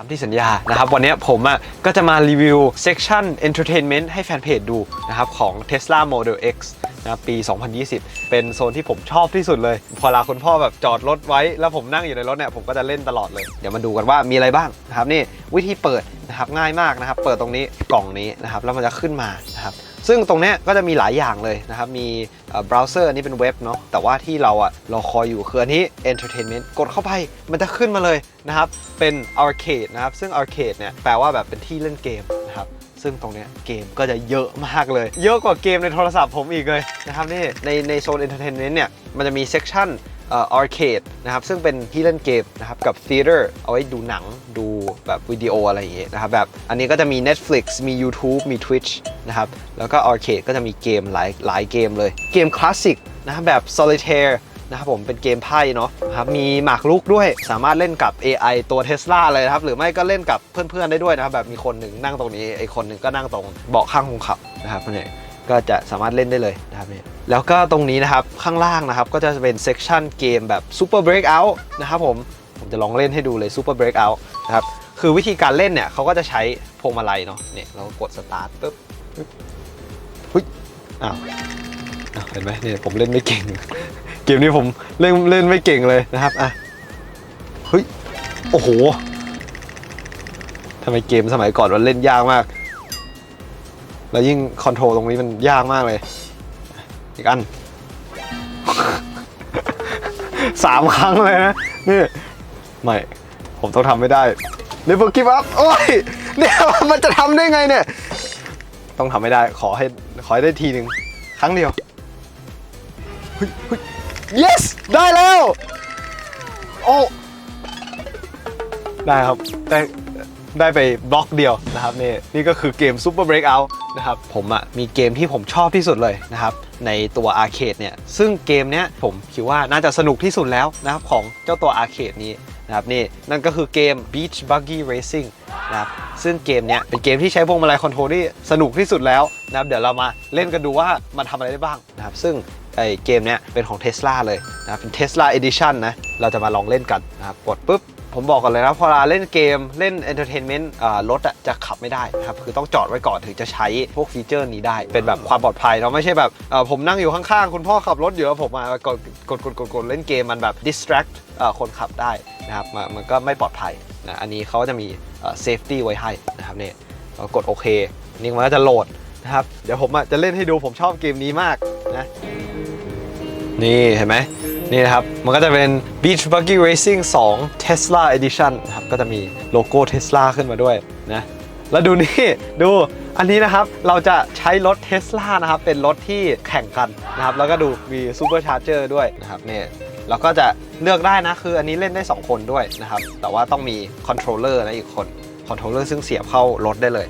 ตามที่สัญญานะครับ วันนี้ผมอะก็จะมารีวิว section entertainment ให้แฟนเพจดูนะครับของ Tesla Model X นะครับปี 2020 เป็นโซนที่ผมชอบที่สุดเลย พอลาคุณพ่อแบบจอดรถไว้ แล้วผมนั่งอยู่ในรถเนี่ยผมก็จะเล่นตลอดเลย เดี๋ยวมาดูกันว่ามีอะไรบ้างนะครับนี่วิธีเปิดนะครับง่ายมากนะครับ เปิดตรงนี้กล่องนี้นะครับแล้วมันจะขึ้นมานะครับ ซึ่งตรงนี้ก็จะมีหลายอย่างเลยนะครับ มีเบราว์เซอร์อันนี้เป็นเว็บเนาะ แต่ว่าที่เราอะรอคอยอยู่คืออันนี้ entertainment กดเข้าไปมันจะขึ้นมาเลยนะครับ เป็น arcade นะครับ ซึ่ง arcade เนี่ยแปลว่าแบบเป็นที่เล่นเกมนะครับซึ่งตรงนี้เกมก็จะเยอะมากเลย เยอะกว่าเกมในโทรศัพท์ผมอีกเลยนะครับนี่ในในโซน entertainment เนี่ยมันจะมี section เอ่อ arcade นะครับซึ่งเป็นที่เล่นเกมนะครับกับ theater เอาไว้ดูหนังดูแบบวิดีโออะไรอย่างเงี้ยนะครับแบบอันนี้ก็จะมี Netflix มี YouTube มี Twitch นะครับแล้วก็ arcade ก็จะมีเกมหลายหลายเกมเลย เกมคลาสสิกนะครับแบบ solitaire นะครับผมเป็นเกมไพ่เนาะนะครับมีหมากรุกด้วยสามารถเล่นกับ AI ตัว Tesla เลยครับ หรือไม่ก็เล่นกับเพื่อนๆได้ด้วยนะครับ แบบมีคนหนึ่งนั่งตรงนี้ไอคนหนึ่งก็นั่งตรงเบาะข้างคนขับนะครับเนี่ย ก็จะสามารถเล่นได้เลยนะครับเนี่ยแล้วก็ตรงนี้นะครับข้างล่างนะครับก็จะเป็นเซ c ชันเกมแบบ Super Breakout นะครับผมผมจะลองเล่นให้ดูเลย Super Breakout นะครับคือวิธีการเล่นเนี่ยเขาก็จะใช้พวงมาลัยเนาะเนี่ยเรากดสตาร์ทปุ๊บหุ้ยอ้าวอ้าวเห็นไหมเนี่ยผมเล่นไม่เก่ง เกมนี้ผมเล่นเล่นไม่เก่งเลยนะครับอะเฮ้ยโอ้โหทำไมเกมสมัยก่อนมันเล่นยากมาก แล้วยิ่งคอนโทรลตรงนี้มันยากมากเลย อีกอันสามครั้งเลยนะ นี่ ไม่ ผมต้องทำไม่ได้ Never give up โอ้ยเนี่ยมันจะทำได้ไงเนี่ย ต้องทำไม่ได้ขอให้ขอให้ได้ทีหนึ่งครั้งเดียว yes ได้แล้ว โอ้ ได้ครับ ได้ได้ไปบล็อกเดียวนะครับนี่นี่ก็คือเกม Super Breakout นะครับผมอะ่ะมีเกมที่ผมชอบที่สุดเลยนะครับในตัวอาร์เคดเนี่ยซึ่งเกมเนี้ยผมคิดว่าน่าจะสนุกที่สุดแล้วนะครับของเจ้าตัวอาร์เคดนี้นะครับนี่นั่นก็คือเกม Beach Buggy Racing นะครับซึ่งเกมเนี้ยเป็นเกมที่ใช้พวงมาลัยคอนโทรลที่สนุกที่สุดแล้วนะครับเดี๋ยวเรามาเล่นกันดูว่ามันทำอะไรได้บ้างนะครับซึ่งไอเกมเนี้ยเป็นของ Tesla เลยนะเป็น Tesla Edition นะเราจะมาลองเล่นกันนะครับกดปุ๊บ ผมบอกกันเลยนะพอเราเล่นเกมเล่น Entertainment อ่ารถอะจะขับไม่ได้นะครับคือต้องจอดไว้ก่อนถึงจะใช้พวกฟีเจอร์นี้ได้ เป็นแบบความปลอดภัยเนาไม่ใช่แบบผมนั่งอยู่ข้างๆ คุณพ่อขับรถอยู่แล้วผมมากดกดกดกดกดเล่นเกมมันแบบ distract คนขับได้นะครับมันมันก็ไม่ปลอดภัยนะอันนี้เขาจะมีเอ่อ safety ไว้ให้นะครับเนี่ยเรากดโอเค นี่มันก็จะโหลดนะครับ เดี๋ยวผมจะเล่นให้ดูผมชอบเกมนี้มากนะ นี่เห็นไหม นี่นะครับ มันก็จะเป็น Beach Buggy Racing 2 Tesla Edition นะครับ ก็จะมีโลโก้ Tesla ขึ้นมาด้วยนะ แล้วดูนี่ ดูอันนี้นะครับ เราจะใช้รถ Tesla นะครับ เป็นรถที่แข่งกันนะครับ แล้วก็ดูมี Super Charger ด้วยนะครับเนี่ยเราก็จะเลือกได้นะ คืออันนี้เล่นได้ 2 คนด้วยนะครับ แต่ว่าต้องมีคอนโทรลเลอร์นะอีกคนคอนโทรลเลอร์ซึ่งเสียบเข้ารถได้เลย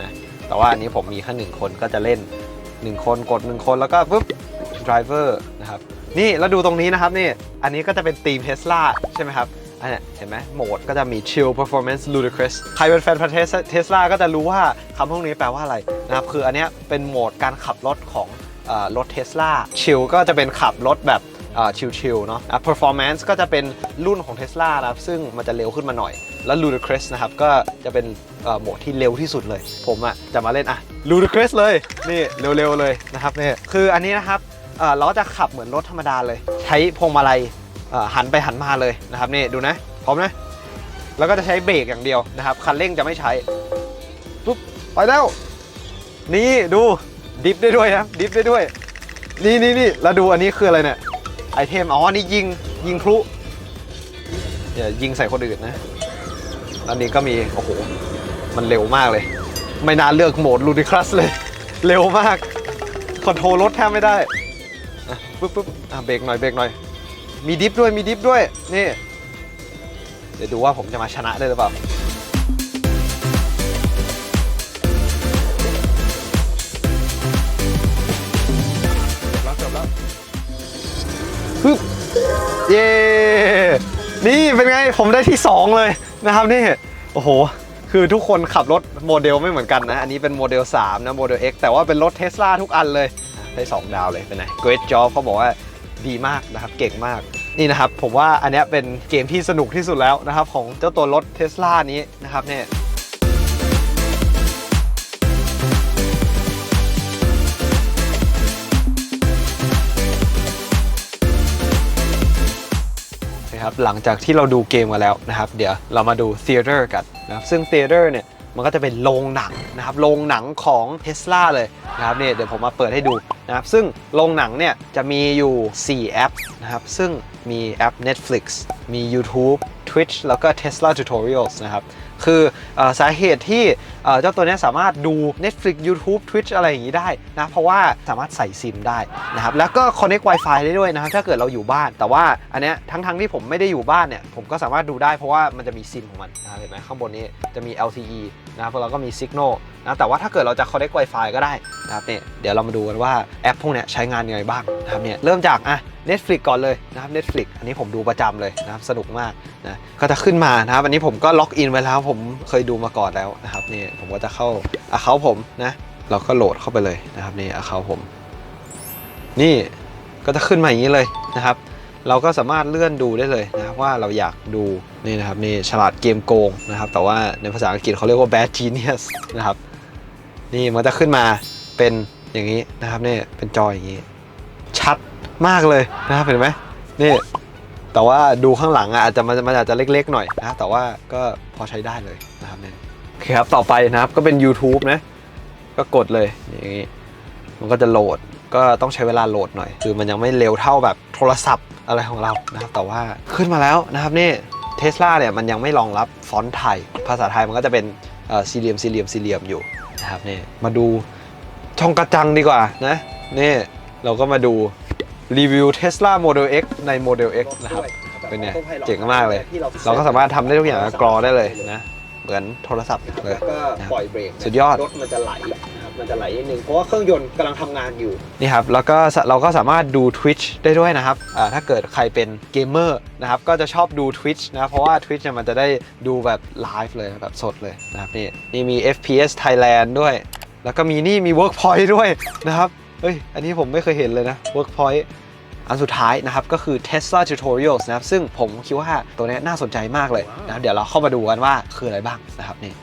นะแต่ว่าอันนี้ผมมีแค่หนึ่งคนก็จะเล่น 1 คนกด 1 คนแล้วก็ปุ๊บ driver นะครับ นี่แล้วดูตรงนี้นะครับนี่ อันนี้ก็จะเป็นธีม Tesla ใช่ไหมครับ อันเนี้ยเห็นไหมโหมดก็จะมี chill performance ludicrous ใครเป็นแฟนพันธ์เทสลาก็จะรู้ว่าคำพวกนี้แปลว่าอะไรนะครับ คืออันเนี้ยเป็นโหมดการขับรถของรถ Tesla chill ก็จะเป็นขับรถแบบชิลชิลๆเนาะ performance ก็จะเป็นรุ่นของ Tesla นะครับ ซึ่งมันจะเร็วขึ้นมาหน่อย แล้ว ludicrous นะครับ ก็จะเป็นโหมดที่เร็วที่สุดเลย ผมอะจะมาเล่นอะ ludicrous เลย นี่เร็วๆเลยนะครับนี่คืออันนี้นะครับ เอ่อเราก็จะขับเหมือนรถธรรมดาเลย ใช้พวงมาลัยหันไปหันมาเลยนะครับนี่ดูนะพร้อมนะแล้วก็จะใช้เบรกอย่างเดียวนะครับคันเร่งจะไม่ใช้ปุ๊บไปแล้ว นี่ดูดิฟได้ด้วยนะดิฟได้ด้วย นี่นี่นี่แล้วดูอันนี้คืออะไรเนี่ยไอเทมอ๋อนี่ยิงยิงพลุอย่ายิงใส่คนอื่นนะอันนี้ก็มีโอ้โหมันเร็วมากเลย ไม่น่าเลือกโหมดลูดิคลัสเลย เร็วมากคอนโทรลรถแทบไม่ได้ ปุ๊บปุ๊บอะเบรกหน่อยเบรกหน่อย มีดิฟด้วยมีดิฟด้วย นี่ เดี๋ยวดูว่าผมจะมาชนะได้หรือเปล่าจบแล้วจบแล้วปึ๊บเย้นี่เป็นไงผมได้ที่ 2 เลยนะครับนี่ โอ้โห คือทุกคนขับรถโมเดลไม่เหมือนกันนะ อันนี้เป็นโมเดล 3 นะ โมเดล X แต่ว่าเป็นรถเทสลาทุกอันเลย ได้2 ดาวเลยเป็นไง Great job เขาบอกว่าดีมากนะครับ เก่งมาก นี่นะครับ ผมว่าอันนี้เป็นเกมที่สนุกที่สุดแล้วนะครับ ของเจ้าตัวรถเทสลานี้นะครับเนี่ยนะครับหลังจากที่เราดูเกมมาแล้วนะครับ เดี๋ยวเรามาดู Theater กันนะครับซึ่ง Theater เนี่ย มันก็จะเป็นโรงหนังนะครับโรงหนังของเท s l a เลยนะครับเนี่ยเดี๋ยวผมมาเปิดให้ดูนะครับซึ่งโรงหนังเนี่ยจะมีอยู่ 4 แอปนะครับซึ่งมีแอป Netflix มี YouTube Twitch แล้วก็ Tesla Tutorials นะครับ คืออสาเหตุที่เจ้าตัวนี้สามารถดู Netflix YouTube Twitch อะไรอย่างนี้ได้นะ เพราะว่าสามารถใส่ซิมได้นะครับ แล้วก็ Connect Wi-Fi ได้ด้วยนะครับ ถ้าเกิดเราอยู่บ้าน แต่ว่าอันเนี้ยทั้งๆที่ผมไม่ได้อยู่บ้านเนี่ย ผมก็สามารถดูได้เพราะว่ามันจะมีซิมของมันนะเห็นไหมข้างบนนี้จะมี LTE นะครับแล้วก็มี Signal นะแต่ว่าถ้าเกิดเราจะ Connect Wi-Fi ก็ได้นะครับเนี่ยเดี๋ยวเรามาดูกันว่าแอปพวกเนี้ยใช้งานยังไงบ้างนะครับเนี่ยเริ่มจากอะ Netflix ก่อนเลยนะครับ Netflix อันนี้ผมดูประจำเลยนะครับสนุกมากนะก็จะขึ้นมานะครับ อันนี้ผมก็ล็อกอินไว้แล้วผมเคยดูมาก่อนแล้วนะครับนี่ผมก็จะเข้าอาเคาผมนะเราก็โหลดเข้าไปเลยนะครับนี่อาเคาผม นี่ก็จะขึ้นมาอย่างนี้เลยนะครับ เราก็สามารถเลื่อนดูได้เลยนะครับว่าเราอยากดูนี่นะครับนี่ฉลาดเกมโกงนะครับ แต่ว่าในภาษาอังกฤษเขาเรียกว่า bad genius นะครับ นี่มันจะขึ้นมาเป็นอย่างนี้นะครับนี่เป็นจออย่างนี้ ชัด มากเลยนะครับเห็นไหมนี่แต่ว่าดูข้างหลังอะอาจจะมันอาจจะเล็ก ๆ หน่อยนะแต่ว่าก็พอใช้ได้เลยนะครับเนี่โอเคครับต่อไปนะครับก็เป็น YouTube นะ ก็กดเลยอย่างนี้มันก็จะโหลดก็ต้องใช้เวลาโหลดหน่อย คือมันยังไม่เร็วเท่าแบบโทรศัพท์อะไรของเรานะครับแต่ว่าขึ้นมาแล้วนะครับนี่เทสลาเนี่ยมันยังไม่รองรับฟอนต์ไทย ภาษาไทยมันก็จะเป็นเอ่อสี่เหลี่ยมสี่เหลี่ยมสี่เหลี่ยมอยู่นะครับนี่มาดูช่องกระจังดีกว่านะนี่เราก็มาดู รีวิว Tesla Model X ใน Model X นะครับ เป็นไงเจ๋งมากเลย เราก็สามารถทำได้ทุกอย่างกรอได้เลยนะ เหมือนโทรศัพท์เลยแล้วก็ปล่อยเบรกสุดยอด รถมันจะไหลนะครับมันจะไหลนิดนึงเพราะว่าเครื่องยนต์กำลังทำงานอยู่ นี่ครับ แล้วก็สเราก็สามารถดู Twitch ได้ด้วยนะครับอ่าถ้าเกิดใครเป็นเกมเมอร์นะครับ ก็จะชอบดู Twitch นะ เพราะว่า Twitch เนี่ยมันจะได้ดูแบบไลฟ์เลยแบบสดเลยนะครับนี่นี่มี FPS Thailand ด้วย แล้วก็มีนี่มี Workpoint ด้วยนะครับ เฮ้ย อันนี้ผมไม่เคยเห็นเลยนะ Workpoint อันสุดท้ายนะครับ ก็คือ Tesla Tutorials นะครับ ซึ่งผมคิดว่าตัวนี้น่าสนใจมากเลยนะครับเดี๋ยวเราเข้ามาดูกันว่าคืออะไรบ้างนะครับนี่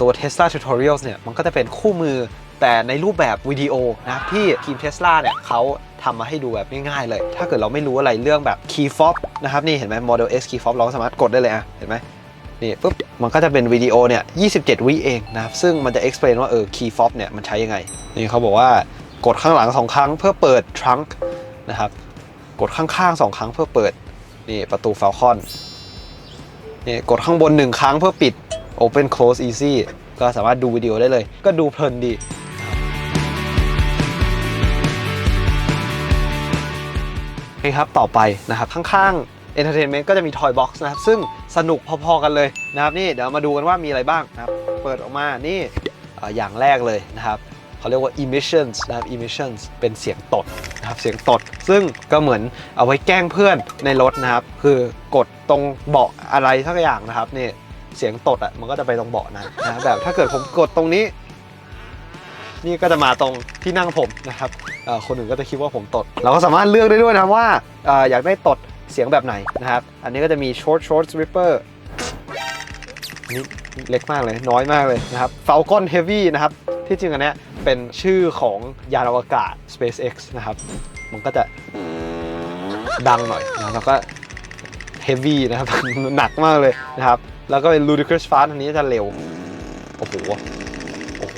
ตัว Tesla Tutorials เนี่ยมันก็จะเป็นคู่มือแต่ในรูปแบบวิดีโอนะที่ทีม Tesla เนี่ยเขาทำมาให้ดูแบบง่ายๆเลย ถ้าเกิดเราไม่รู้อะไรเรื่องแบบ Key Fob นะครับนี่เห็นไหม Model S Key Fob เราสามารถกดได้เลยอะเห็นไหมนี่ปุ๊บมันก็จะเป็นวิดีโอเนี่ย 27 วิเองนะครับ ซึ่งมันจะ explain ว่าเออ Key Fob เนี่ย มันใช้ยังไง นี่เขาบอกว่า กดข้างหลัง2ครั้งเพื่อเปิด trunk นะครับ กดข้างๆ2ครั้งเพื่อเปิดนี่ประตู Falcon นี่กดข้างบน1ครั้งเพื่อปิด Open Close Easy ก็สามารถดูวิดีโอได้เลย ก็ดูเพลินดีโอเคครับต่อไปนะครับข้างๆ Entertainment ก็จะมี Toy Box นะครับ ซึ่งสนุกพอๆกันเลยนะครับนี่เดี๋ยวมาดูกันว่ามีอะไรบ้างนะครับ เปิดออกมานี่อย่างแรกเลยนะครับ เขาเรียกว่า emissions นะครับ emissions เป็นเสียงตดนะครับเสียงตด ซึ่งก็เหมือนเอาไว้แกล้งเพื่อนในรถนะครับ คือกดตรงเบาะอะไรสักอย่างนะครับนี่เสียงตดอะมันก็จะไปตรงเบาะนั้นะแบบถ้าเกิดผมกดตรงนี้ นี่ก็จะมาตรงที่นั่งผมนะครับคนอื่นก็จะคิดว่าผมตด เราก็สามารถเลือกได้ด้วยนะว่าออยากได้ตดเสียงแบบไหนนะครับ อันนี้ก็จะมี short short ripper อันนี้เล็กมากเลยน้อยมากเลยนะครับ Falcon Heavy นะครับ ที่จริงอันเนี้ย เป็นชื่อของยานอวกาศ SpaceX นะครับ มันก็จะดังหน่อยนะแล้วก็ Heavy นะครับ หนักมากเลยนะครับ แล้วก็เป็น Ludicrous Fast อันนี้จะเร็ว โอ้โห โอ้โห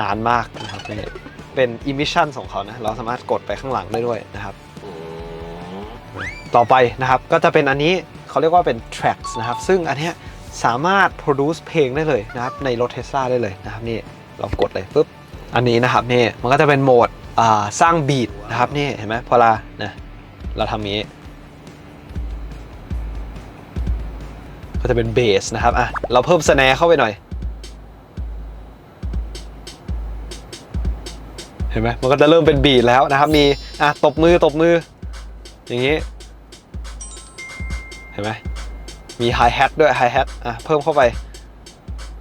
นานมากนะครับนี่เป็น emission ของเขานะ เราสามารถกดไปข้างหลังได้ด้วยนะครับ ต่อไปนะครับ ก็จะเป็นอันนี้เขาเรียกว่าเป็น tracks นะครับ ซึ่งอันนี้สามารถ produce เพลงได้เลยนะครับ ในรถเทสลาได้เลยนะครับนี่เรากดเลยปุ๊บ อันนี้นะครับนี่มันก็จะเป็นโหมดสร้างบีทนะครับนี่เห็นไหมพอเรานะเราทำนี้ ก็จะเป็นเบสนะครับอะเราเพิ่มสแนร์เข้าไปหน่อย เห็นไหมมันก็จะเริ่มเป็นบีทแล้วนะครับ มีอะตบมือตบมือ อย่างนี้ เห็นไหมมีไฮแฮทด้วยไฮแฮทอะเพิ่มเข้าไป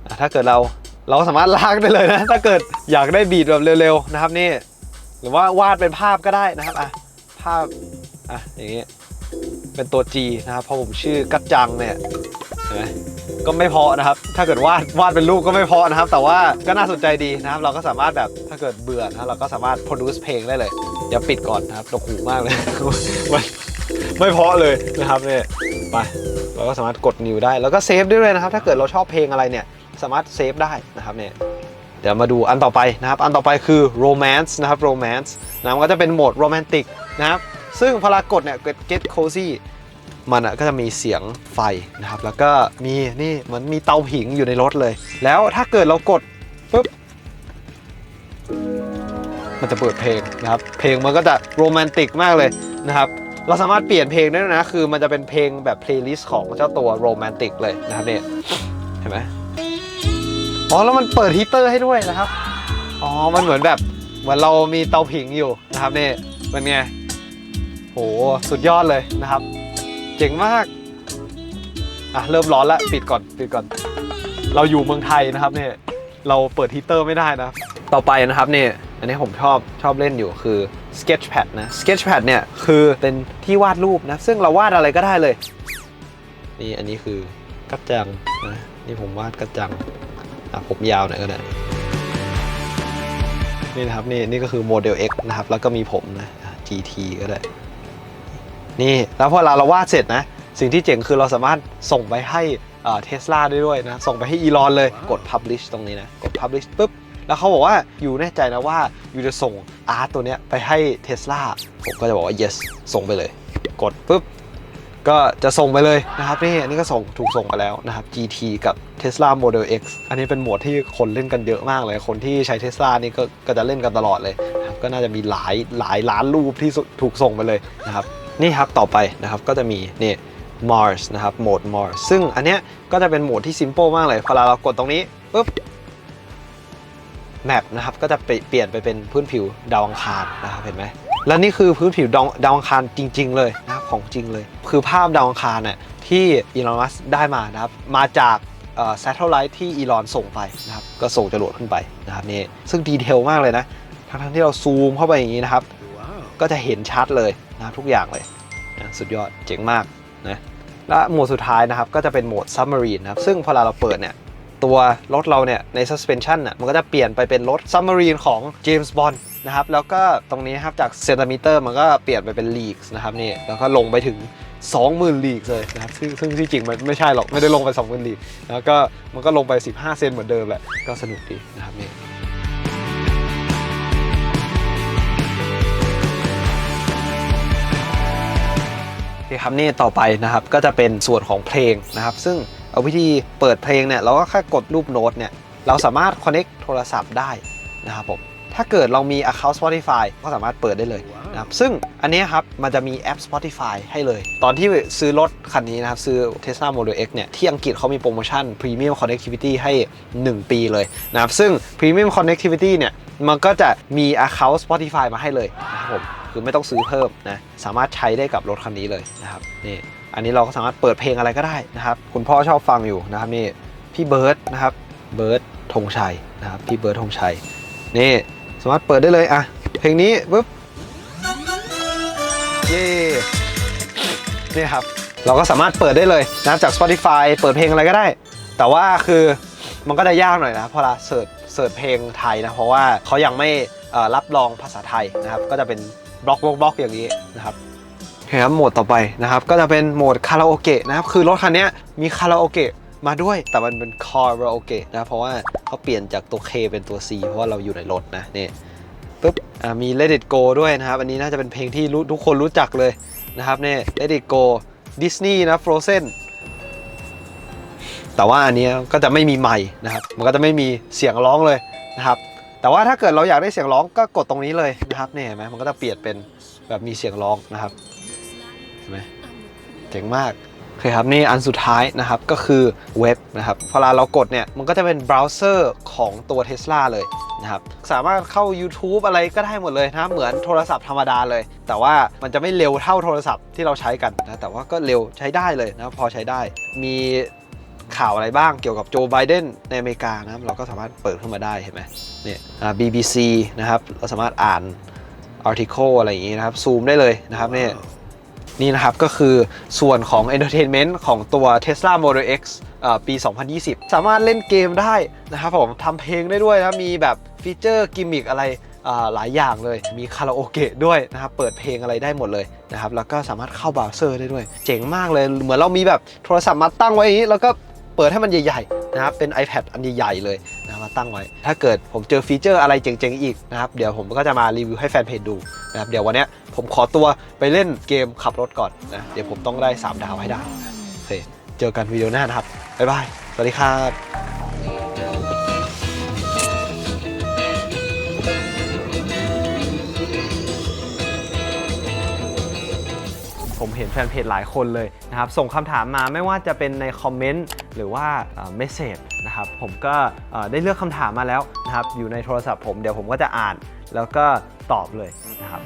อะถ้าเกิดเรา เราสามารถลากได้เลยนะ ถ้าเกิดอยากได้บีทแบบเร็วๆนะครับนี่ หรือว่าวาดเป็นภาพก็ได้นะครับอะภาพอะอย่างนี้เป็นตัว G นะครับเพราะผมชื่อกัจจังเนี่ยเห็นไหมก็ไม่เพอนะครับ ถ้าเกิดวาดวาดเป็นรูปก็ไม่เพอนะครับ แต่ว่าก็น่าสนใจดีนะครับ เราก็สามารถแบบถ้าเกิดเบื่อนะเราก็สามารถ produce เพลงได้เลยเดี๋ยวปิดก่อนนะครับตกหูมากเลยมันไม่เพอเลยนะครับเนี่ยไปเราก็สามารถกด new ได้ แล้วก็เซฟได้เลยนะครับ ถ้าเกิดเราชอบเพลงอะไรเนี่ย สามารถเซฟได้นะครับเนี่ยเดี๋ยวมาดูอันต่อไปนะครับ อันต่อไปคือ romance นะครับ romance นะมันก็จะเป็นโหมด romantic นะครับ ซึ่งพอเรากดเนี่ย get get cozy มันอะก็จะมีเสียงไฟนะครับ แล้วก็มีนี่เหมือนมีเตาผิงอยู่ในรถเลย แล้วถ้าเกิดเรากดปุ๊บ มันจะเปิดเพลงนะครับ เพลงมันก็จะโรแมนติกมากเลยนะครับ เราสามารถเปลี่ยนเพลงได้นะ คือมันจะเป็นเพลงแบบเพลย์ลิสต์ของเจ้าตัวโรแมนติกเลยนะครับเนี่ย เห็นไหม อ๋อแล้วมันเปิดฮีตเตอร์ให้ด้วยนะครับ อ๋อ มันเหมือนแบบเหมือนเรามีเตาผิงอยู่นะครับนี่เป็นไงโหสุดยอดเลยนะครับ เจ๋งมากอะเริ่มร้อนแล้วปิดก่อนปิดก่อน เราอยู่เมืองไทยนะครับเนี่ยเราเปิดฮีตเตอร์ไม่ได้นะ ต่อไปนะครับเนี่ยอันนี้ผมชอบชอบเล่นอยู่คือ Sketchpad นะ Sketchpad เนี่ยคือเป็นที่วาดรูปนะ ซึ่งเราวาดอะไรก็ได้เลย นี่อันนี้คือกัจจังนะนี่ผมวาดกัจจัง อะผมยาวหน่อยก็ได้ นี่นะครับนี่นี่ก็คือโมเดล X นะครับ แล้วก็มีผมนะอะ GT ก็ได้ นี่แล้วพอเราเราวาดเสร็จนะ สิ่งที่เจ๋งคือเราสามารถส่งไปให้เทสลาได้ด้วยนะ ส่งไปให้อีลอนเลย กด publish ตรงนี้นะ กด publish ปุ๊บ แล้วเขาบอกว่าอยู่แน่ใจนะว่าอยู่จะส่งอาร์ตตัวเนี้ยไปให้เทสลาผมก็จะบอกว่า yes ส่งไปเลย กดปุ๊บ ก็จะส่งไปเลยนะครับนี่อันนี้ก็ส่งถูกส่งไปแล้วนะครับ GT กับ Tesla Model X อันนี้เป็นโหมดที่คนเล่นกันเยอะมากเลย คนที่ใช้ Tesla นี่ก็ก็จะเล่นกันตลอดเลยนะก็น่าจะมีหลายหลายล้านรูปที่สุถูกส่งไปเลยนะครับนี่ครับต่อไปนะครับก็จะมีนี่ Mars นะครับโหมด Mars ซึ่งอันเนี้ยก็จะเป็นโหมดที่ simple มากเลยพอเรากดตรงนี้ปุ๊บแมปนะครับก็จะเปลี่ยนไปเป็นพื้นผิวดาวอังคารนะครับเห็นไหมและนี่คือพื้นผิวดาวอังคารจริง ๆ เลยน ของจริงเลย คือภาพดาวอังคารเนี่ยที่อีลอนมัสได้มานะครับมาจากเอ่อ satellite ที่อีลอนส่งไปนะครับก็ส่งจรวดขึ้นไปนะครับนี่ซึ่งดีเทลมากเลยนะทั้งที่เราซูมเข้าไปอย่างนี้นะครับ ก็จะเห็นชัดเลยนะครับทุกอย่างเลยนะสุดยอดเจ๋งมากนะและโหมดสุดท้ายนะครับก็จะเป็นโหมด submarine นะครับซึ่งพอเราเปิดเนี่ยตัวรถเราเนี่ยใน suspension น่ะมันก็จะเปลี่ยนไปเป็นรถ submarine ของ James Bond นะครับแล้วก็ตรงนี้ครับจากเซนติเมตรมันก็เปลี่ยนไปเป็น leagues นะครับนี่แล้วก็ลงไปถึง 20,000 leagues เลยนะครับซึ่งซึ่งที่จริงมันไม่ใช่หรอกไม่ได้ลงไป 20,000 leagues แล้วก็มันก็ลงไป 15 เซนเหมือนเดิมแหละก็สนุกดีนะครับนี่โอเคครับนี่ต่อไปนะครับก็จะเป็นส่วนของเพลงนะครับ ซึ่งเอาวิธีเปิดเพลงเนี่ยเราก็แค่กดรูปโน้ตเนี่ยเราสามารถ connect โทรศัพท์ได้นะครับผม ถ้าเกิดเรามี account Spotify ก็สามารถเปิดได้เลยนะครับ ซึ่งอันนี้ครับ มันจะมีแอป Spotify ให้เลย ตอนที่ซื้อรถคันนี้นะครับ ซื้อ Tesla Model X เนี่ย ที่อังกฤษเขามีโปรโมชั่น Premium Connectivity ให้ 1 ปีเลยนะครับ ซึ่ง Premium Connectivity เนี่ย มันก็จะมี account Spotify มาให้เลยนะครับผมคือไม่ต้องซื้อเพิ่มนะ สามารถใช้ได้กับรถคันนี้เลยนะครับนี่อันนี้เราก็สามารถเปิดเพลงอะไรก็ได้นะครับ คุณพ่อชอบฟังอยู่นะครับนี่พี่เบิร์ดนะครับเบิร์ดธงชัยนะครับพี่เบิร์ดธงชัยนี่ สามารถเปิดได้เลยอะเพลงนี้ปุ๊บเย่นี่ครับ เราก็สามารถเปิดได้เลยนะครับจาก Spotify เปิดเพลงอะไรก็ได้ แต่ว่าคือมันก็จะยากหน่อยนะเพราะเราเสิร์ชเสิร์ชเพลงไทยนะเพราะว่าเขายังไม่รับรองภาษาไทยนะครับ ก็จะเป็นบล็อกบล็อกบล็อกอย่างนี้นะครับโอเคครับโหมดต่อไปนะครับก็จะเป็นโหมดคาราโอเกะนะครับคือรถคันนี้มีคาราโอเกะมาด้วยแต่มันเป็นคาราโอเกะนะเพราะว่า เขาเปลี่ยนจากตัว K เป็นตัว C เพราะว่าเราอยู่ในรถนะนี่ปุ๊บมี Let It Go ด้วยนะครับ อันนี้น่าจะเป็นเพลงที่ทุกคนรู้จักเลยนะครับนี่ Let It Go ดิสนีย์นะ Frozen แต่ว่าอันนี้ก็จะไม่มีไมค์นะครับ มันก็จะไม่มีเสียงร้องเลยนะครับ แต่ว่าถ้าเกิดเราอยากได้เสียงร้องก็กดตรงนี้เลยนะครับเนี่ยเห็นไหมมันก็จะเปลี่ยนเป็นแบบมีเสียงร้องนะครับ เห็นไหมเจ๋งมาก คครับนี่อันสุดท้ายนะครับก็คือเว็บนะครับพอเราเรากดเนี่ยมันก็จะเป็นเบราว์เซอร์ของตัว Tesla เลยนะครับสามารถเข้า YouTube อะไรก็ได้หมดเลยนะเหมือนโทรศัพท์ธรรมดาเลย แต่ว่ามันจะไม่เร็วเท่าโทรศัพท์ที่เราใช้กันนะแต่ว่าก็เร็วใช้ได้เลยนะพอใช้ได้มีข่าวอะไรบ้างเกี่ยวกับโจไบเดนในอเมริกานะเราก็สามารถเปิดขึ้นมาได้เห็นไหมเนี่ย BBC นะครับเราสามารถอ่าน article อะไรอย่างงี้นะครับซูมได้เลยนะครับเนี่ย นี่นะครับก็คือส่วนของ Entertainment ของตัว Tesla Model X เอ่อปี 2020 สามารถเล่นเกมได้นะครับผมทำเพลงได้ด้วยนะ มีแบบฟีเจอร์กิมมิกอะไรหลายอย่างเลย มีคาราโอเกะด้วยนะครับ เปิดเพลงอะไรได้หมดเลยนะครับ แล้วก็สามารถเข้าเบราว์เซอร์ได้ด้วย เจ๋งมากเลย เหมือนเรามีแบบโทรศัพท์มาตั้งไว้อย่างนี้ แล้วก็เปิดให้มันใหญ่ๆนะครับ เป็น iPad อันใหญ่ๆเลย นะมาตั้งไว้ ถ้าเกิดผมเจอฟีเจอร์อะไรเจ๋งๆอีกนะครับ เดี๋ยวผมก็จะมารีวิวให้แฟนเพจดูนะครับ เดี๋ยววันนี้ผมขอตัวไปเล่นเกมขับรถก่อนนะ เดี๋ยวผมต้องได้ 3 ดาวให้ได้โอเค เจอกันวิดีโอหน้านะครับ บ๊ายบาย สวัสดีครับผมเห็นแฟนเพจหลายคนเลยนะครับ ส่งคำถามมาไม่ว่าจะเป็นในคอมเมนต์ หรือว่าเมสเซจนะครับผมก็ได้เลือกคำถามมาแล้วนะครับอยู่ในโทรศัพท์ผมเดี๋ยวผมก็จะอ่านแล้วก็ตอบเลยนะครับ